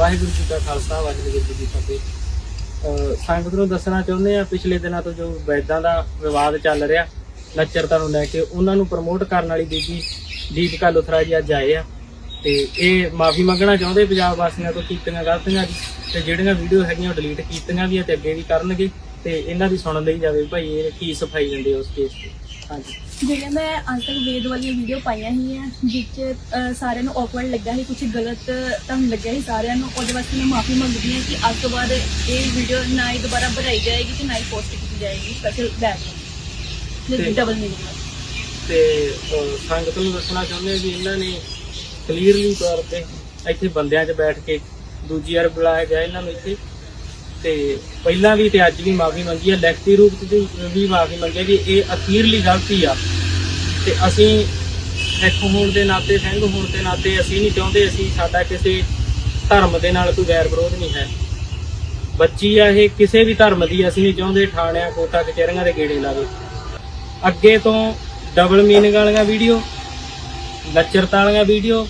ਵਾਹਿਗੁਰੂ ਜੀ ਕਾ ਖਾਲਸਾ, ਵਾਹਿਗੁਰੂ ਜੀ ਕੀ ਫਤਿਹ। ਸੰਗਤ ਨੂੰ ਦੱਸਣਾ ਚਾਹੁੰਦੇ ਆ ਪਿਛਲੇ ਦਿਨਾਂ ਤੋਂ ਜੋ ਵੈਦਾਂ ਦਾ ਵਿਵਾਦ ਚੱਲ ਰਿਹਾ, ਲੱਚਰਤਾ ਨੂੰ ਲੈ ਕੇ, ਉਹਨਾਂ ਨੂੰ ਪ੍ਰਮੋਟ ਕਰਨ ਵਾਲੀ ਬੀਬੀ ਦੀਪਕਾ ਲੁਥਰਾ ਜੀ ਅੱਜ ਆਏ ਆ। ਤੇ ਇਹ ਮਾਫੀ ਮੰਗਣਾ ਚਾਹੁੰਦੇ ਪੰਜਾਬ ਵਾਸੀਆਂ ਤੋਂ, ਕੀਤੀਆਂ ਗਲਤੀਆਂ ਦੀ, ਤੇ ਜਿਹੜੀਆਂ ਵੀਡੀਓ ਹੈਗੀਆਂ ਉਹ ਡਿਲੀਟ ਕੀਤੀਆਂ ਵੀ ਆ ਤੇ ਅੱਗੇ ਵੀ ਕਰਨਗੇ, ਤੇ ਇਹਨਾਂ ਦੀ ਸੁਣਨ ਲਈ ਜਾਵੇ। ਭਾਈ, ਇਹ ਕੀ ਸਫ਼ਾਈ ਦਿੰਦੇ ਉਸ ਕੇਸ ਤੇ ਜਿਹੜੀਆਂ ਮੈਂ ਅੱਜ ਤੱਕ ਵੇਦ ਵਾਲੀਆਂ ਵੀਡੀਓ ਪਾਈਆਂ ਹੀ ਆ ਜਿਸ 'ਚ ਅਹ, ਸਾਰਿਆਂ ਨੂੰ ਔਕਵਰਡ ਲੱਗਾ ਸੀ ਕੁਝ ਗਲਤ ਤੁਹਾਨੂੰ ਲੱਗਿਆ ਸੀ ਸਾਰਿਆਂ ਨੂੰ ਉਹਦੇ ਵਾਸਤੇ ਮੈਂ ਮਾਫੀ ਮੰਗਦੀ ਹਾਂ ਕਿ ਅੱਜ ਤੋਂ ਬਾਅਦ ਇਹ ਵੀਡੀਓ ਨਾ ਹੀ ਦੁਬਾਰਾ ਬਣਾਈ ਜਾਏਗੀ ਤੇ ਨਾ ਹੀ ਪੋਸਟ ਕੀਤੀ ਜਾਏਗੀ ਸਪੈਸ਼ਲ ਬੈਕ ਤੇ- ਡਬਲ ਮੀਨਿੰਗ ਤੇ ਅਹ, ਸੰਗਤ ਨੂੰ ਦੱਸਣਾ ਚਾਹੁੰਦੇ ਆ ਵੀ ਇਹਨਾਂ ਨੇ ਕਲੀਅਰਲੀ ਤੌਰ ਤੇ ਇੱਥੇ ਬੰਦਿਆਂ 'ਚ ਬੈਠ ਕੇ ਦੂਜੀ ਵਾਰ ਬੁਲਾਇਆ ਗਿਆ ਇਹਨਾਂ ਨੂੰ ਇੱਥੇ। ਤੇ ਪਹਿਲਾਂ ਵੀ ਤੇ ਅੱਜ ਵੀ ਮਾਫੀ ਮੰਗੀ ਹੈ ਲਿਖਤੀ ਰੂਪ 'ਚ ਵੀ- ਮਾਫੀ ਮੰਗੀ ਹੈ ਵੀ ਇਹ ਅਖੀਰਲੀ ਗਲਤੀ ਆ। ਤੇ ਅਸੀਂ ਸਿੱਖ ਹੋਣ ਦੇ ਨਾਤੇ, ਸਿੰਘ ਹੋਣ ਦੇ ਨਾਤੇ ਅਸੀਂ ਨਹੀਂ ਚਾਹੁੰਦੇ, ਅਸੀਂ ਸਾਡਾ ਕਿਸੇ ਧਰਮ ਦੇ ਨਾਲ ਕੋਈ ਵੈਰ ਵਿਰੋਧ ਨਹੀਂ ਹੈ। ਬੱਚੀ ਆ ਇਹ, ਕਿਸੇ ਵੀ ਧਰਮ ਦੀ ਅਸੀਂ ਨਹੀਂ ਚਾਹੁੰਦੇ, ਠਾਣਿਆਂ ਕੋਟਾ ਕਚਹਿਰੀਆਂ ਦੇ ਗੇੜੇ ਲਾਵੇ। ਅੱਗੇ ਤੋਂ ਡਬਲ ਮੀਨਿੰਗ ਵਾਲੀਆਂ ਵੀਡੀਓ ਲੱਚਰਤਾ ਵਾਲੀਆਂ ਵੀਡੀਓ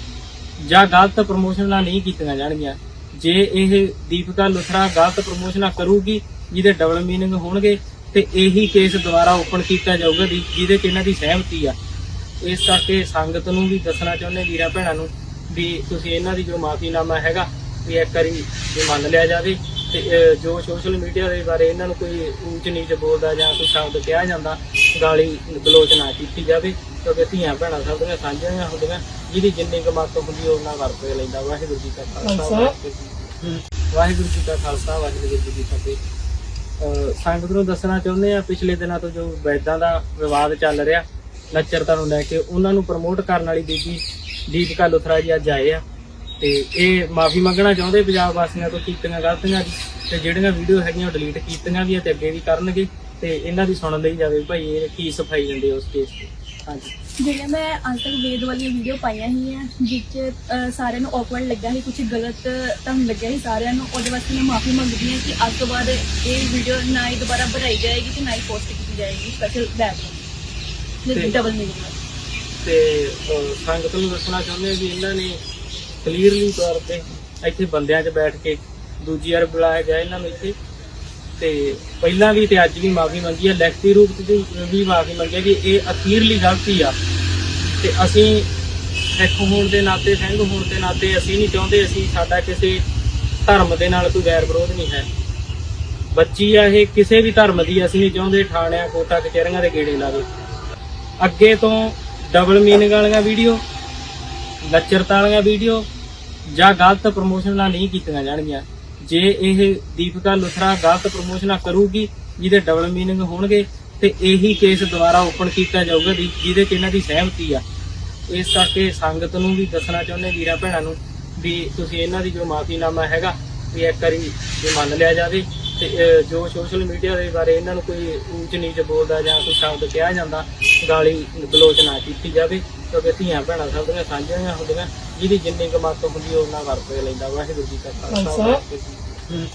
ਜਾਂ ਗਲਤ ਪ੍ਰਮੋਸ਼ਨ ਨਾਲ ਨਹੀਂ ਕੀਤੀਆਂ ਜਾਣਗੀਆਂ। ਜੇ ਇਹ ਦੀਪਿਕਾ ਲੁਥਰਾ ਗਲਤ ਪ੍ਰਮੋਸ਼ਨਾਂ ਕਰੂਗੀ ਜਿਹਦੇ ਡਬਲ ਮੀਨਿੰਗ ਹੋਣਗੇ ਤੇ ਇਹੀ ਕੇਸ ਦੁਬਾਰਾ ਓਪਨ ਕੀਤਾ ਜਾਊਗਾ ਵੀ ਜਿਹਦੇ ਚ ਇਹਨਾਂ ਦੀ ਸਹਿਮਤੀ ਆ। ਇਸ ਕਰਕੇ ਸੰਗਤ ਨੂੰ ਵੀ ਦੱਸਣਾ ਚਾਹੁੰਦੇ ਵੀਰਾਂ ਭੈਣਾਂ ਨੂੰ ਵੀ ਤੁਸੀਂ ਇਹਨਾਂ ਦੀ ਜੋ ਮਾਫੀਨਾਮਾ ਹੈਗਾ ਵੀ ਇੱਕ ਵਾਰੀ ਵੀ ਮੰਨ ਲਿਆ ਜਾਵੇ ਤੇ ਅਹ, ਜੋ ਸੋਸ਼ਲ ਮੀਡੀਆ ਦੇ ਬਾਰੇ ਇਹਨਾਂ ਨੂੰ ਕੋਈ ਊਚ ਨੀਚ ਬੋਲਦਾ ਜਾਂ ਕੋਈ ਸ਼ਬਦ ਕਿਹਾ ਜਾਂਦਾ ਗਾਲੀ ਗਲੋਚ ਨਾ ਕੀਤੀ ਜਾਵੇ ਕਿਉਂਕਿ ਧੀਆਂ ਭੈਣਾਂ ਸਭ ਦੀਆਂ ਸਾਂਝੀਆਂ ਹੁੰਦੀਆਂ। ਜਿਹਦੀ ਜਿੰਨੀ ਕੁ ਮੱਤ ਹੁੰਦੀ ਉਹਨਾਂ ਵਰਤ ਕੇ ਲੈਂਦਾ। ਵਾਹਿਗੁਰੂ ਜੀ ਕਾ ਖਾਲਸਾ ਵਾਹਿਗੁਰੂ ਜੀ- ਵਾਹਿਗੁਰੂ ਜੀ ਕਾ ਖਾਲਸਾ ਵਾਹਿਗੁਰੂ ਜੀ ਕੀ ਫਤਿਹ। ਅਹ ਸੰਗਤ ਨੂੰ ਦੱਸਣਾ ਚਾਹੁੰਦੇ ਆ ਪਿਛਲੇ ਦਿਨਾਂ ਤੋਂ ਜੋ ਵੈਦਾਂ ਦਾ ਵਿਵਾਦ ਚੱਲ ਰਿਹਾ ਲੱਚਰਤਾ ਨੂੰ ਲੈ ਕੇ ਉਹਨਾਂ ਨੂੰ ਪ੍ਰਮੋਟ ਕਰਨ ਵਾਲੀ ਬੀਬੀ ਦੀਪਕਾ ਲੁਥਰਾ ਜੀ ਅੱਜ ਆਏ ਆ। ਤੇ ਇਹ ਮਾਫੀ ਮੰਗਣਾ ਚਾਹੁੰਦੇ ਪੰਜਾਬ ਵਾਸੀਆਂ ਤੋਂ ਕੀਤੀਆਂ ਗਲਤੀਆਂ ਦੀ ਤੇ ਜਿਹੜੀਆਂ ਵੀਡੀਓ ਹੈਗੀਆਂ ਉਹ ਡਿਲੀਟ ਕੀਤੀਆਂ ਵੀ ਆ ਤੇ ਅੱਗੇ ਵੀ ਕਰਨਗੇ। ਤੇ ਇਹਨਾਂ ਦੀ ਸੁਣ ਲਈ ਜਾਵੇ ਭਾਈ ਇਹ ਕੀ ਸਫ਼ਾਈ ਦਿੰਦੇ ਉਸ ਕੇਸ ਤੇ? ਹਾਂਜੀ। ਜਿਹੜੀਆਂ ਮੈਂ ਅੱਜ ਤੱਕ ਵੇਦ ਵਾਲੀਆਂ ਵੀਡੀਓ ਪਾਈਆਂ ਹੀ ਆ ਜਿਸ 'ਚ ਅਹ, ਸਾਰਿਆਂ ਨੂੰ ਔਕਵਰਡ ਲੱਗਾ ਸੀ ਕੁਝ ਗਲਤ ਤੁਹਾਨੂੰ ਲੱਗਿਆ ਸੀ ਸਾਰਿਆਂ ਨੂੰ। ਉਹਦੇ ਵਾਸਤੇ ਮੈਂ ਮਾਫੀ ਮੰਗਦੀ ਹਾਂ ਕਿ ਅੱਜ ਤੋਂ ਬਾਅਦ ਇਹ ਵੀਡੀਓ ਨਾ ਹੀ ਦੁਬਾਰਾ ਬਣਾਈ ਜਾਏਗੀ ਤੇ ਨਾ ਹੀ ਪੋਸਟ ਕੀਤੀ ਜਾਏਗੀ ਸਪੈਸ਼ਲ ਬੈਕ ਤੇ- ਡਬਲ ਮੀਨਿੰਗ ਤੇ ਸੰਗਤ ਨੂੰ ਦੱਸਣਾ ਚਾਹੁੰਦੇ ਵੀ ਇਹਨਾਂ ਨੇ ਕਲੀਅਰਲੀ ਤੌਰ ਤੇ ਇੱਥੇ ਬੰਦਿਆਂ 'ਚ ਬੈਠ ਕੇ ਦੂਜੀ ਵਾਰ ਬੁਲਾਇਆ ਗਿਆ ਇਹਨਾਂ ਨੂੰ ਇੱਥੇ ਤੇ ਪਹਿਲਾਂ ਵੀ ਤੇ ਅੱਜ ਵੀ ਮਾਫੀ ਮੰਗੀ ਹੈ ਲਿਖਤੀ ਰੂਪ 'ਚ ਵੀ- ਮਾਫੀ ਮੰਗੀ ਕਿ ਇਹ ਅਖੀਰਲੀ ਗਲਤੀ ਆ। ਤੇ ਅਸੀਂ ਸਿੱਖ ਹੋਣ ਦੇ ਨਾਤੇ, ਸਿੰਘ ਹੋਣ ਦੇ ਨਾਤੇ ਅਸੀਂ ਨਹੀਂ ਚਾਹੁੰਦੇ, ਅਸੀਂ ਸਾਡਾ ਕਿਸੇ ਧਰਮ ਦੇ ਨਾਲ ਕੋਈ ਗੈਰ ਵਿਰੋਧ ਨਹੀਂ ਹੈ। ਬੱਚੀ ਆ ਇਹ, ਕਿਸੇ ਵੀ ਧਰਮ ਦੀ ਅਸੀਂ ਨਹੀਂ ਚਾਹੁੰਦੇ, ਠਾਣਿਆਂ, ਕੋਟਾ, ਕਚਹਿਰੀਆਂ ਦੇ ਗੇੜੇ ਲਾਵੇ। ਅੱਗੇ ਤੋਂ ਡਬਲ ਮੀਨਿੰਗ ਵਾਲੀਆਂ ਵੀਡੀਓ ਲੱਚਰਤਾ ਵਾਲੀਆਂ ਵੀਡੀਓ ਜਾਂ ਗਲਤ ਪ੍ਰਮੋਸ਼ਨਾਂ ਨਹੀਂ ਕੀਤੀਆਂ ਜਾਣਗੀਆਂ। ਜੇ ਇਹ ਦੀਪਕਾ ਲੁਥਰਾ ਗਲਤ ਪ੍ਰਮੋਸ਼ਨਾਂ ਕਰੂਗੀ, ਜਿਹਦੇ ਡਬਲ ਮੀਨਿੰਗ ਹੋਣਗੇ, ਤੇ ਇਹੀ ਕੇਸ ਦੁਬਾਰਾ ਓਪਨ ਕੀਤਾ ਜਾਊਗਾ ਵੀ ਜਿਹਦੇ ਚ ਇਹਨਾਂ ਦੀ ਸਹਿਮਤੀ ਆ। ਇਸ ਕਰਕੇ ਸੰਗਤ ਨੂੰ ਵੀ ਦੱਸਣਾ ਚਾਹੁੰਦੇ ਵੀਰਾਂ ਭੈਣਾਂ ਨੂੰ ਵੀ ਤੁਸੀਂ ਇਹਨਾਂ ਦੀ ਜੋ ਮਾਫੀਨਾਮਾ ਹੈਗਾ, ਵੀ ਇੱਕ ਵਾਰੀ ਵੀ ਮੰਨ ਲਿਆ ਜਾਵੇ, ਤੇ ਜੋ ਸੋਸ਼ਲ ਮੀਡੀਆ ਦੇ ਬਾਰੇ ਇਹਨਾਂ ਨੂੰ ਕੋਈ ਉੱਚ ਨੀਚ ਬੋਲਦਾ ਜਾਂ ਕੋਈ ਸ਼ਬਦ ਕਿਹਾ ਜਾਂਦਾ, ਗਾਲੀ ਗਲੋਚ ਨਾ ਕੀਤੀ ਜਾਵੇ, ਕਿਉਂਕਿ ਧੀਆਂ ਭੈਣਾਂ ਸਭ ਦੀਆਂ ਸਾਂਝੀਆਂ ਹੁੰਦੀਆਂ। ਜਿਹਦੀ ਜਿੰਨੀ ਕੁ ਮੱਤ ਹੁੰਦੀ ਉਹਨਾਂ ਵਰਤ ਲੈਂਦਾ। ਵਾਹਿਗੁਰੂ ਜੀ ਕਾ ਖਾਲਸਾ